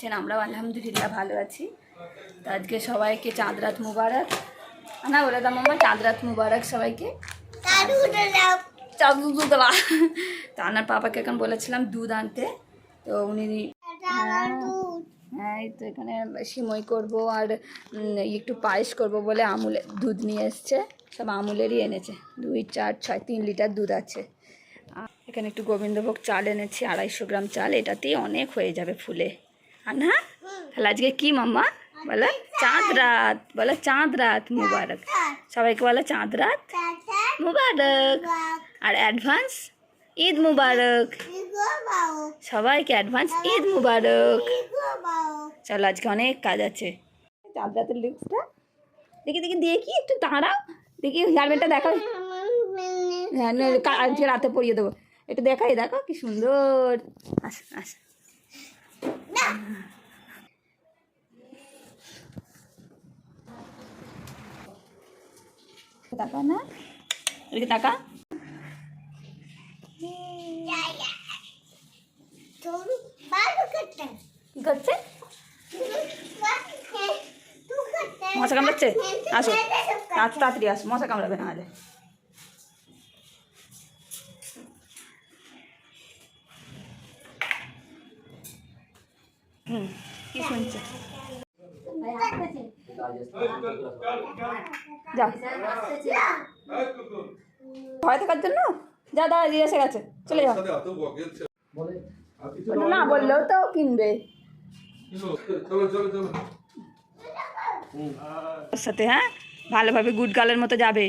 আছেন? আমরাও আলহামদুলিল্লাহ ভালো আছি। তো আজকে সবাইকে চাঁদ রাত মুবারক। না, বলে দাম আমার চাঁদ রাত মুবারক সবাইকে। চাঁদ তো আনার পাপাকে এখন বলেছিলাম দুধ আনতে। তো উনি হ্যাঁ হ্যাঁ তো এখানে সিমই করব আর একটু পায়েস করব বলে আমুলের দুধ নিয়ে এসছে। সব আমুলেরই এনেছে। দুই, চার, ছয়, তিন লিটার দুধ আছে। এখানে একটু গোবিন্দভোগ চাল এনেছি, আড়াইশো গ্রাম চাল। এটাতেই অনেক হয়ে যাবে ফুলে। আর না তাহলে আজকে কি মাম্মা বলো চাঁদ রাত বলো চাঁদ রাত মুবারক সবাইকে বলো চাঁদ রাত মুবারক আর অ্যাডভান্স ঈদ মুবারক সবাইকে অ্যাডভান্স ঈদ মুবারক চলো আজকে অনেক কাজ আছে চাঁদ রাতের লিপসটা দেখি দেখি দেখি একটু দাঁড়াও দেখি হেয়ারব্যান্ডটা দেখাও হ্যাঁ আজকে রাতে পরিয়ে দেবো একটু দেখাই দেখো কি সুন্দর আস আস তাকা না? এদিকে তাকা। কি করছে মশা কামড়াচ্ছে? আসো। তাড়াতাড়ি আসো। মশা কামড়াবে না হলে হুম ভয় থাকার জন্য? যা দাদা দিয়ে এসে গেছে। চলে যাও না, বললেও তো কিনবে। সাথে হ্যাঁ? ভালোভাবে গুড গার্লের মতো যাবে।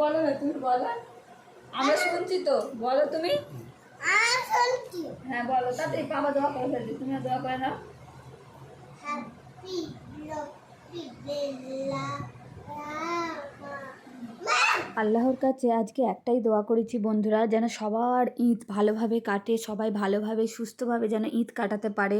বলো না তুমি বলো। আমরা শুনছি তো বলো তুমি? হ্যাঁ বলো তাড়াতাড়ি বাবা দোয়া করে ফেলছি তুমিও দোয়া করে নাও। আল্লাহর কাছে আজকে একটাই দোয়া করেছি বন্ধুরা, যেন সবার ঈদ ভালোভাবে কাটে, সবাই ভালোভাবে, সুস্থভাবে যেন ঈদ কাটাতে পারে।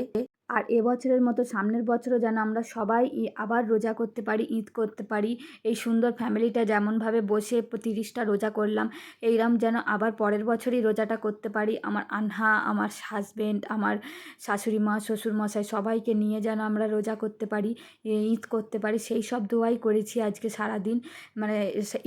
আর এবছরের মতো সামনের বছরও যেন আমরা সবাই আবার রোজা করতে পারি, ঈদ করতে পারি। এই সুন্দর ফ্যামিলিটা যেমনভাবে বসে তিরিশটা রোজা করলাম, এইরম যেন আবার পরের বছরই রোজাটা করতে পারি। আমার আনহা, আমার হাজব্যান্ড আমার শাশুড়ি মা শ্বশুর মশাই সবাইকে নিয়ে যেন আমরা রোজা করতে পারি ঈদ করতে পারি। সেই সব দোয়াই করেছি আজকে সারাদিন মানে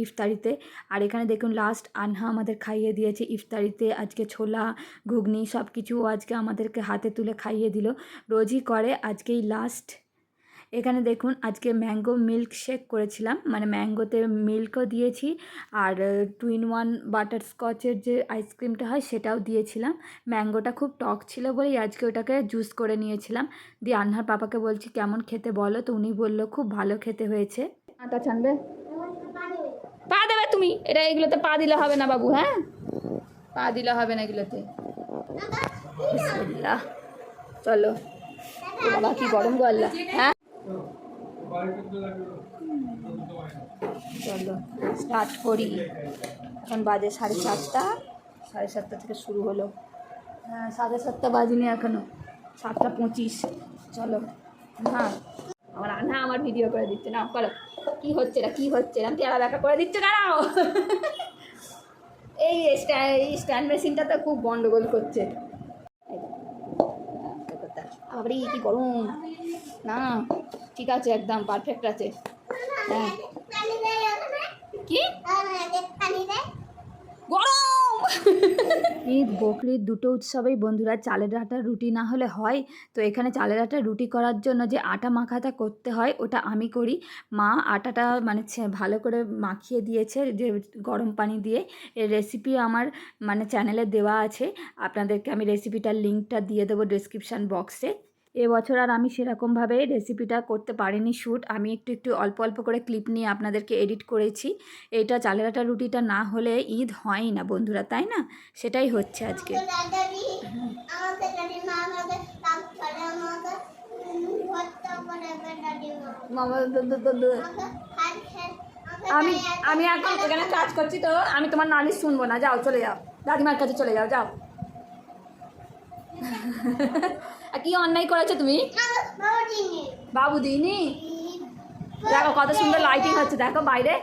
ইফতারিতে। আর এখানে দেখুন লাস্ট আনহা আমাদের খাইয়ে দিয়েছে ইফতারিতে। আজকে ছোলা, ঘুগনি সব কিছু আজকে আমাদেরকে হাতে তুলে খাইয়ে দিল। রোজই করে। আজকেই লাস্ট এখানে দেখুন আজকে ম্যাঙ্গো মিল্ক শেক করেছিলাম। মানে ম্যাঙ্গোতে মিল্কও দিয়েছি আর টু ইন ওয়ান বাটার স্কচের যে আইসক্রিমটা হয় সেটাও দিয়েছিলাম। ম্যাঙ্গোটা খুব টক ছিল বলেই আজকে ওটাকে জুস করে নিয়েছিলাম। দিয়ে আন্নার পাপাকে বলছি কেমন খেতে বলো? তো উনি বলল খুব ভালো খেতে হয়েছে। আটা ছানবে? পা দেবে তুমি? এটা এগুলোতে পা দিলে হবে না বাবু হ্যাঁ? পা দিলে হবে না এগুলোতে। চলো। বাবা কি গরম গো আল্লাহ হ্যাঁ? চলো স্টার্ট করি। এখন বাজে সাড়ে সাতটা। সাড়ে সাতটা থেকে শুরু হলো। হ্যাঁ সাড়ে সাতটা বাজিনি এখনও। সাতটা পঁচিশ। চলো হ্যাঁ আমার আনা আমার ভিডিও করে দিচ্ছে। না করো কী হচ্ছে না কী হচ্ছে? না পেয়ারা দেখা করে দিচ্ছে স্ট্যান্ড এই স্ট্যান্ড মেশিনটা তো খুব গন্ডগোল করছে। আবারই কি গরম? না ঠিক আছে একদম পারফেক্ট আছে। হ্যাঁ। কি? ঈদ বকরিদ দুটো উৎসবেই বন্ধুরা চালের আটার রুটি না হলে হয়। তো এখানে চালের আটার রুটি করার জন্য যে আটা মাখাটা করতে হয়, ওটা আমি করি। মা আটাটা মানে ভালো করে মাখিয়ে দিয়েছে যে গরম পানি দিয়ে। এর রেসিপি আমার মানে চ্যানেলে দেওয়া আছে। আপনাদেরকে আমি রেসিপিটার লিঙ্কটা দিয়ে দেবো ডিসক্রিপশান বক্সে এবছর আর আমি সেরকমভাবে রেসিপিটা করতে পারিনি শ্যুট আমি একটু একটু অল্প অল্প করে ক্লিপ নিয়ে আপনাদেরকে এডিট করেছি। এটা চালের আটা রুটিটা না হলে ঈদ হয়ই না বন্ধুরা, তাই না? সেটাই হচ্ছে আজকে। আমি আমি এখন এখানে কাজ করছি তো, আমি তোমার নালিশ শুনব না। যাও, চলে যাও। দাদিমার কাছে চলে যাও যাও। আর কি অন্যায় করেছ তুমি? বাবা দিইনি দেখো কত সুন্দর লাইটিং হচ্ছে দেখো বাইরে।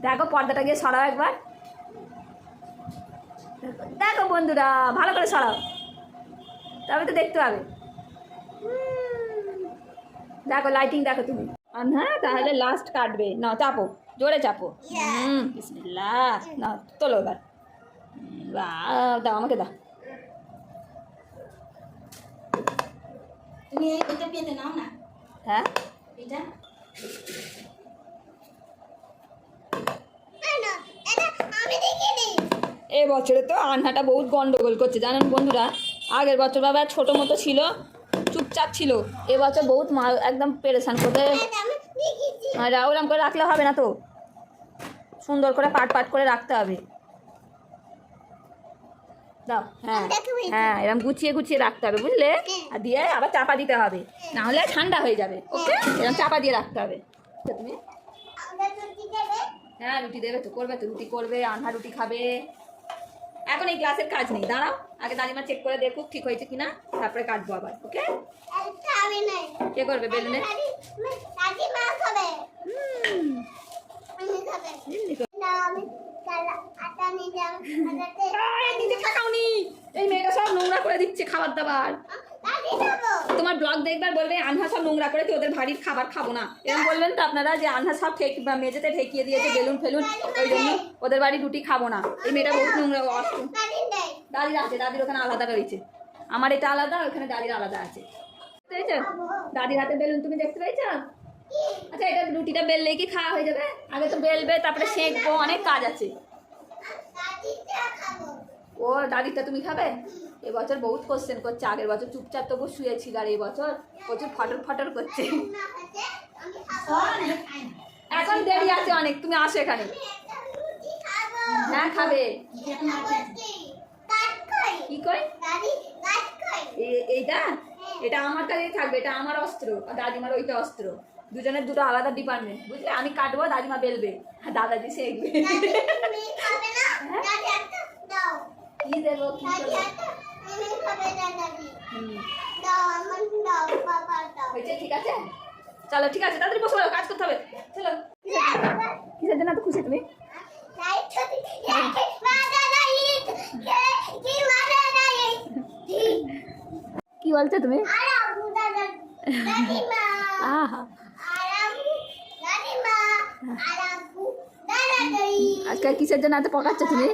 দেখো পর্দাটা গিয়ে সরাও একবার। দেখো- বন্ধুরা ভালো করে সরাও। তবে তো দেখতে পাবে। দেখো লাইটিং দেখো তুমি। হ্যাঁ তাহলে লাস্ট কাটবে। না চাপো। জোরে চাপো। হুম বিসমিল্লাহ। না তোলো এবার। দাও আমাকে দাও। তুমি এটা পেতে নাও না হ্যাঁ এটা না এটা আমি দেখিনি এ বছরে তো আনহাটা বহুত গন্ডগোল করছে জানেন বন্ধুরা? আগের বছর বাবা ছোটো মতো ছিল চুপচাপ ছিল। এবছর বহুত মা একদম পেরেশান করতে এটা আমি আর ওরম করে রাখলে হবে না তো। সুন্দর করে পাট পাট করে রাখতে হবে। দাও। হ্যাঁ। হ্যাঁ এরকম গুছিয়ে গুছিয়ে রাখতে হবে বুঝলে? আর দিয়ে আবার চাপা দিতে হবে। না হলে ঠান্ডা হয়ে যাবে ওকে? এরকম চাপা দিয়ে রাখতে হবে। তুমি? যদি দেবে। হ্যাঁ রুটি দেবে তো করবে তো রুটি করবে আনহা রুটি খাবে। এখন এই ক্লাসের কাজ নেই দাঁড়াও। আগে দাদিমা চেক করে দেখুক ঠিক হয়েছে কিনা তারপরে কাটবো আবার ওকে? এটা কে করবে বেলুনে? আমি খাবে না আমি কালা আটা নিয়ে যাব আটাতে আয়, নিজে থাকাওনি এই মেয়েটা সব নোংরা করে দিচ্ছে খাবার দাবার তোমার ব্লগ দেখবার বলবে, আনহা সব নোংরা করেছে ওদের বাড়ির খাবার খাব না? এরকম বলবেন তো আপনারা যে আনহা সব মেঝেতে ঠেকিয়ে দিয়েছে বেলুন ফেলুন, ওই জন্য ওদের বাড়ির রুটি খাব না। এই মেয়েটা বহুত নোংরা নেই দাদির আছে, দাদির ওখানে আলাদা রয়েছে। আমার এটা আলাদা ওখানে দাদির আলাদা আছে। দাদির হাতে বেলুন, তুমি দেখতে পেয়েছ? আচ্ছা এটা রুটিটা বেললেই কি খাওয়া হয়ে যাবে? আগে তো বেলবে, তারপরে সেঁকবো, অনেক কাজ আছে। ও দাদিটা তুমি খাবে? এবছর বহুত কোশ্চেন করছে, আগের বছর চুপচাপ তবু শুয়েছিল আর এবছর প্রচুর ফটর ফটর করছে। এখন দেরি আছে অনেক, তুমি আসো এখানে। হ্যাঁ খাবে। কি এইটা? এটা আমার কাছেই থাকবে, এটা আমার অস্ত্র, আর দাদিমার ওইটা অস্ত্র। দুজনের দুটো আলাদা ডিপার্টমেন্ট বুঝলে? আমি কাটবো, দাদিমা বেলবে। আর দাদাজি শেখবে দাদি তুমি খাবে না দাদি একটা দাও কি দেবো কি দাদি করব একটা তুমি খাবে না দাদি হুম, দাও আমার দাও বাবা দাও হয়েছে চলো, ঠিক আছে, তাড়াতাড়ি বসে কাজ করতে হবে। চলো। কিসের জন্য এত খুশি তুমি? কি বলছো তুমি? আজকাল কিসের জন্য এত পকাচ্ছ তুমি?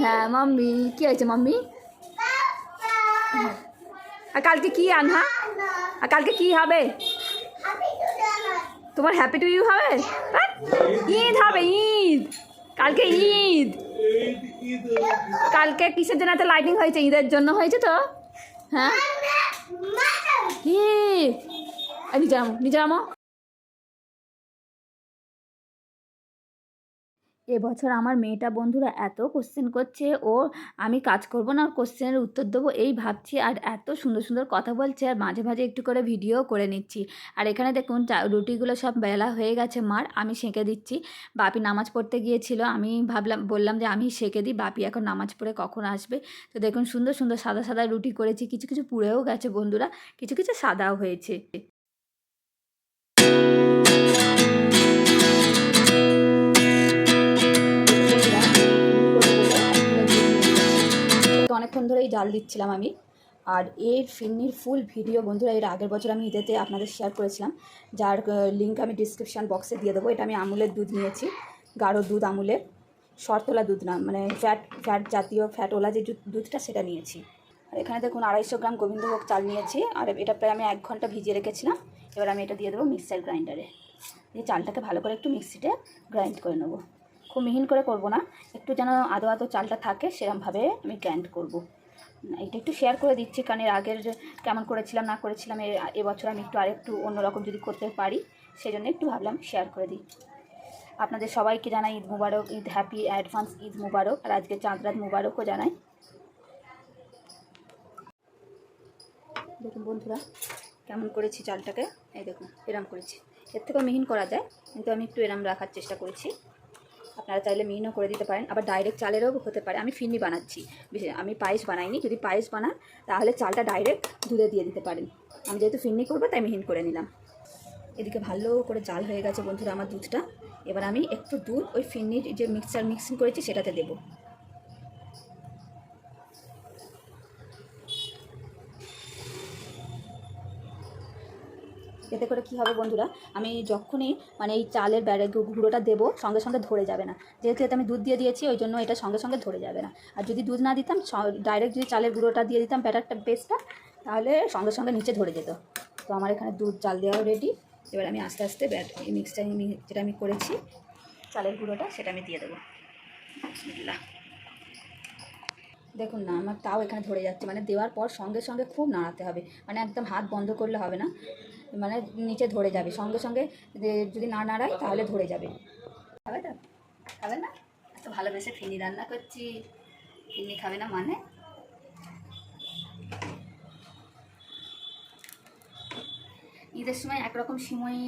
হ্যাঁ মাম্মি, কি হয়েছে মাম্মি? আর কালকে কি আনহা আনা আর কালকে কি হবে? তোমার হ্যাপি টু ইউ হবে? ঈদ হবে, ঈদ। কালকে ঈদ। কালকে কিসের জন্য এত লাইটিং হয়েছে? ঈদের জন্য হয়েছে তো? হ্যাঁ? কি? নিজে আমো নিজে আমো এবছর আমার মেয়েটা, বন্ধুরা, এত কোশ্চেন করছে, ও আমি কাজ করব না কোশ্চেনের উত্তর দেবো, এই ভাবছি, আর এত সুন্দর সুন্দর কথা বলছে, আর মাঝে মাঝে একটু করে ভিডিও করে নিচ্ছি। আর এখানে দেখুন রুটিগুলো সব বেলা হয়ে গেছে মার, আমি সেঁকে দিচ্ছি। বাপি নামাজ পড়তে গিয়েছিল, আমি ভাবলাম, বললাম যে আমি সেঁকে দিই, বাপি এখন নামাজ পড়ে কখন আসবে? তো দেখুন, সুন্দর সুন্দর সাদা সাদা রুটি করেছি, কিছু কিছু পুড়েও গেছে, বন্ধুরা, কিছু কিছু সাদাও হয়েছে। ধরেই জাল দিচ্ছিলাম আমি। আর এর ফিরনির ফুল ভিডিও বন্ধুরা, এর আগের বছর আমি ঈদেতে আপনাদের শেয়ার করেছিলাম। যার লিঙ্ক আমি ডিসক্রিপশান বক্সে দিয়ে দেবো। এটা আমি আমুলের দুধ নিয়েছি, গাঢ় দুধ আমুলের, শর্তলা দুধ না মানে ফ্যাট ফ্যাট জাতীয় ফ্যাটওয়ালা যে দুধটা সেটা নিয়েছি। আর এখানে দেখুন আড়াইশো গ্রাম গোবিন্দভোগ চাল নিয়েছি। আর এটা প্রায় আমি এক ঘণ্টা ভিজিয়ে রেখেছিলাম। এবার আমি এটা দিয়ে দেবো মিক্সার গ্রাইন্ডারে এই চালটাকে ভালো করে একটু মিক্সিতে গ্রাইন্ড করে নেব। খুব মিহিন করে করব না, একটু যেন আদো আদো চালটা থাকে, সেরমভাবে আমি গ্রাইন্ড করব। এটা একটু শেয়ার করে দিচ্ছি, কারণ এর আগের কেমন করেছিলাম, না করেছিলাম এবছর আমি একটু আরেকটু অন্যরকম যদি করতে পারি সেই জন্য একটু ভাবলাম শেয়ার করে দিই। আপনাদের সবাইকে জানাই ঈদ মুবারক, ঈদ হ্যাপি অ্যাডভান্স ঈদ মুবারক, আর আজকে চাঁদ রাত মুবারকও জানাই। দেখুন বন্ধুরা, কেমন করেছি চালটাকে, এই দেখুন, এরম করেছি। এর থেকেও মিহিন করা যায়, কিন্তু আমি একটু এরম রাখার চেষ্টা করেছি। আপনারা চাইলে মিহিনও করে দিতে পারেন, আবার ডাইরেক্ট চালেরও হতে পারে। আমি ফিরনি বানাচ্ছি আমি পায়েস বানাইনি, যদি পায়েস বানান, তাহলে চালটা ডাইরেক্ট দুধে দিয়ে দিতে পারেন। আমি যেহেতু ফিরনি করব, তাই মিহিন করে নিলাম। এদিকে ভালো করে জাল হয়ে গেছে বন্ধুরা আমার দুধটা। এবার আমি একটু দুধ ওই ফিরনির যে মিক্সচার মিক্সিং করেছি, সেটাতে দেবো। এতে করে কী হবে বন্ধুরা, আমি যখনই মানে এই চালের ব্যারে গুঁড়োটা দেবো, সঙ্গে সঙ্গে ধরে যাবে না। যেহেতু এতে আমি দুধ দিয়ে দিয়েছি, ওই জন্য এটা সঙ্গে সঙ্গে ধরে যাবে না। আর যদি দুধ না দিতাম ডাইরেক্ট যদি চালের গুঁড়োটা দিয়ে দিতাম ব্যাটারটা পেস্টটা তাহলে সঙ্গে সঙ্গে নিচে ধরে যেত। তো আমার এখানে দুধ, চাল দেওয়াও রেডি এবার আমি আস্তে আস্তে ব্যাট এই মিক্সটা যেটা আমি করেছি, চালের গুঁড়োটা সেটা আমি দিয়ে দেবো। দেখুন না, আমার তাও এখানে ধরে যাচ্ছে। মানে দেওয়ার পর সঙ্গে সঙ্গে খুব নাড়াতে হবে। মানে একদম হাত বন্ধ করলে হবে না। মানে নিচে ধরে যাবে। সঙ্গে সঙ্গে যদি না নাড়াই তাহলে ধরে যাবে। খাবে তো? খাবে না? এত ভালোবেসে ফিনি রান্না করছি। ফিনি খাবে না মানে? ঈদের সময় একরকম সিমই,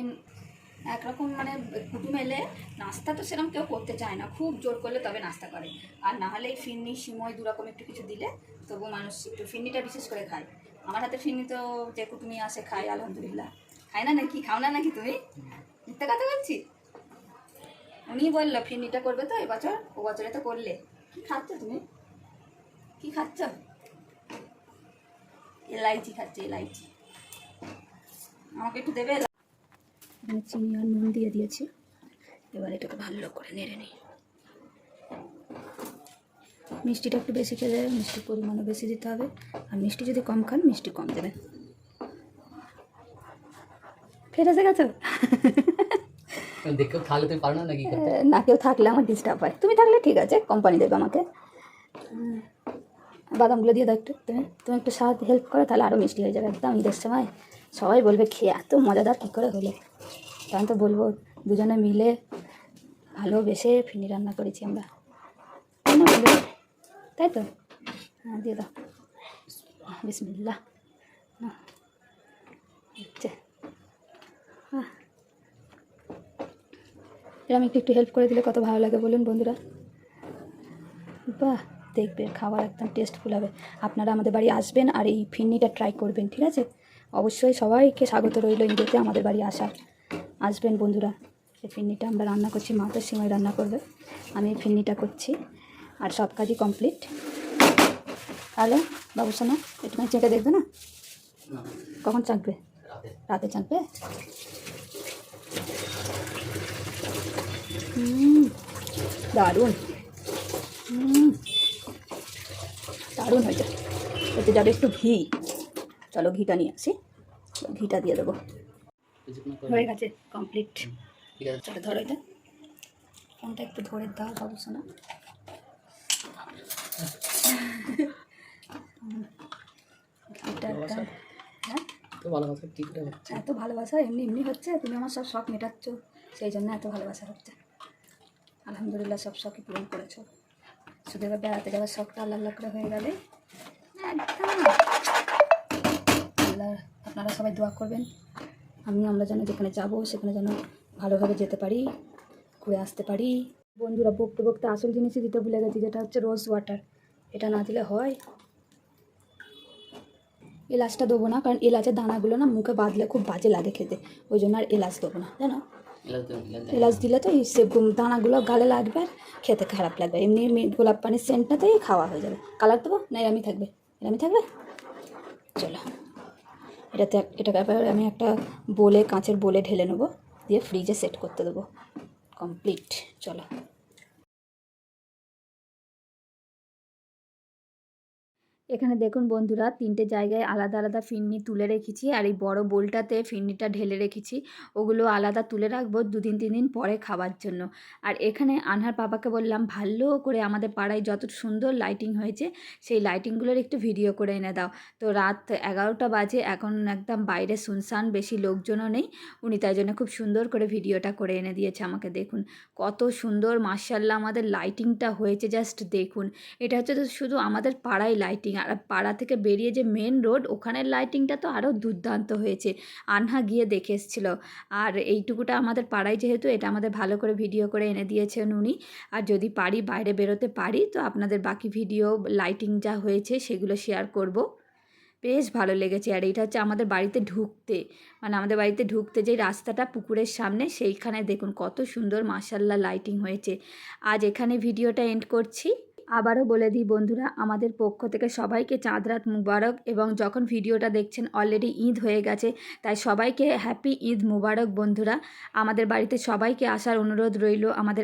একরকম মানে কুটুম এলে নাস্তা তো সেরকম কেউ করতে চায় না। খুব জোর করলে তবে নাস্তা করে। আর না হলে এই ফিরনি সিমই দুরকম একটু কিছু দিলে তবু মানুষ একটু ফিরনিটা বিশেষ করে খায়। আমার হাতে ফিরনি তো যে কুটুমি আসে, খায়, আলহামদুলিল্লাহ। খায় না নাকি? খাও না নাকি তুমি? মিথ্যা কথা বলছি? উনি বলল, ফিরনিটা করবে তো এবছর? ও বছরে তো করলে। কি খাচ্ছ তুমি? কি খাচ্ছ? এলাইচি খাচ্ছে, এলাইচি। আমাকে একটু দেবে? চিনি আর নুন দিয়ে দিয়েছি। এবার এটাকে ভালো করে নেড়ে নিই। মিষ্টিটা একটু বেশি খেলে মিষ্টির পরিমাণও বেশি দিতে হবে। আর মিষ্টি যদি কম খান মিষ্টি কম দেবেন ফের এসে গেছো? দেখেও তাহলে তুমি পারো না নাকি না কেউ থাকলে আমার ডিস্টার্ব হয়। তুমি থাকলে ঠিক আছে কোম্পানি দেবে আমাকে। বাদামগুলো দিয়ে দাও একটু। তুমি তুমি একটু সাহায্য হেল্প করো তাহলে আরও মিষ্টি হয়ে যাবে একদম ঈদের সময়। সবাই বলবে খেয়ে এত মজাদার কী করে হলো? তখন তো বলব দুজনে মিলে ভালোবেসে ফিনি রান্না করেছি আমরা। তাই তো? হ্যাঁ দিয়ে দাও। বিসমিল্লা হচ্ছে হ্যাঁ এরকম একটু একটু হেল্প করে দিলে কত ভালো লাগে বলুন বন্ধুরা। বাহ দেখবে খাবার একদম টেস্টফুল হবে। আপনারা আমাদের বাড়ি আসবেন আর এই ফিরনিটা ট্রাই করবেন, ঠিক আছে? অবশ্যই সবাইকে স্বাগত রইল ঈদেতে আমাদের বাড়ি আসার। আসবেন বন্ধুরা, এই ফিরনিটা আমরা রান্না করছি মা তো সিমাই রান্না করবে। আমি ফিরনিটা করছি। আর সব কাজই কমপ্লিট হ্যালো বাবু সোনা একটুখানি চেঁকে দেখবে না? কখন চাকবে? রাতে। চাকবে? দারুণ। দারুণ হয়েছে। এতে যাবে একটু ঘি। চলো ঘিটা নিয়ে আসি। ঘিটা দিয়ে দেবো। হয়ে গেছে কমপ্লিট চলো ধরো এটা। ফোনটা একটু ধরে দাও বাবু শোনা। হ্যাঁ? তো ভালো কথা হচ্ছে? এত ভালোবাসা এমনি এমনি হচ্ছে তুমি আমার সব শখ মেটাচ্ছ সেই জন্য এত ভালোবাসা হচ্ছে। আলহামদুলিল্লাহ সব শখই পূরণ করেছ। শুধু এবার বেড়াতে যাওয়ার শখটা আল্লাহ আল্লাহ করে হয়ে গেলে। একদম। আল্লাহ আপনারা সবাই দোয়া করবেন। আমি আমরা যেন যেখানে যাব সেখানে যেন ভালোভাবে যেতে পারি ঘুরে আসতে পারি। বন্ধুরা বকতে বকতে আসল জিনিসই দিতে ভুলে গেছি যেটা হচ্ছে রোজ ওয়াটার এটা না দিলে হয়? এলাচটা দেবো না কারণ এলাচের দানাগুলো না মুখে বাঁধলে খুব বাজে লাগে খেতে। ওই জন্য আর এলাচ দেবো না জানো? এলাচ দিলে তো সে দানাগুলো গালে লাগবে আর খেতে খারাপ লাগবে। এমনি গোলাপ পানির সেন্টটাতেই খাওয়া হয়ে যাবে। কালার দেবো না এরামি থাকবে? এরামি থাকবে? চলো। এটাতে এটা ব্যাপারে আমি একটা বলে কাঁচের বলে ঢেলে নেব। দিয়ে ফ্রিজে সেট করতে দেবো। কমপ্লিট চলো। এখানে দেখুন বন্ধুরা, তিনটে জায়গায় আলাদা আলাদা ফিরনি তুলে রেখেছি আর এই বড় বোলটাতে ফিরনিটা ঢেলে রেখেছি। ওগুলো আলাদা তুলে রাখব দুদিন, তিন দিন পরে খাওয়ার জন্য। আর এখানে আনহার পাপাকে বললাম, ভালো করে আমাদের পাড়ায় যত সুন্দর লাইটিং হয়েছে, সেই লাইটিংগুলোর একটু ভিডিও করে এনে দাও। তো রাত এগারোটা বাজে, এখন একদম বাইরে শুনশান, বেশি লোকজনও নেই। উনি তাই জন্য খুব সুন্দর করে ভিডিওটা করে এনে দিয়েছে আমাকে, দেখুন। কত সুন্দর মার্শাল্লাহ আমাদের লাইটিংটা হয়েছে জাস্ট দেখুন। এটা হচ্ছে তো শুধু আমাদের পাড়ায় লাইটিং আর পাড়া থেকে বেরিয়ে যে মেন রোড ওখানের লাইটিংটা তো আরও দুর্দান্ত হয়েছে। আনহা গিয়ে দেখে এসেছিল। আর এইটুকুটা আমাদের পাড়ায় যেহেতু, এটা আমাদের ভালো করে ভিডিও করে এনে দিয়েছেন উনি। আর যদি পারি, বাইরে বেরোতে পারি, তো আপনাদের বাকি ভিডিও লাইটিং যা হয়েছে, সেগুলো শেয়ার করব। বেশ ভালো লেগেছে। আর এইটা হচ্ছে আমাদের বাড়িতে ঢুকতে। মানে আমাদের বাড়িতে ঢুকতে যে রাস্তাটা পুকুরের সামনে, সেইখানে দেখুন কত সুন্দর মাসাল্লা লাইটিং হয়েছে। আজ এখানে ভিডিওটা এন্ড করছি। আবারও বলে দিই, বন্ধুরা, আমাদের পক্ষ থেকে সবাইকে চাঁদ রাত মুবারক এবং যখন ভিডিওটা দেখছেন অলরেডি ঈদ হয়ে গেছে, তাই সবাইকে হ্যাপি ঈদ মুবারক, বন্ধুরা। আমাদের বাড়িতে সবাইকে আসার অনুরোধ রইল, আমাদের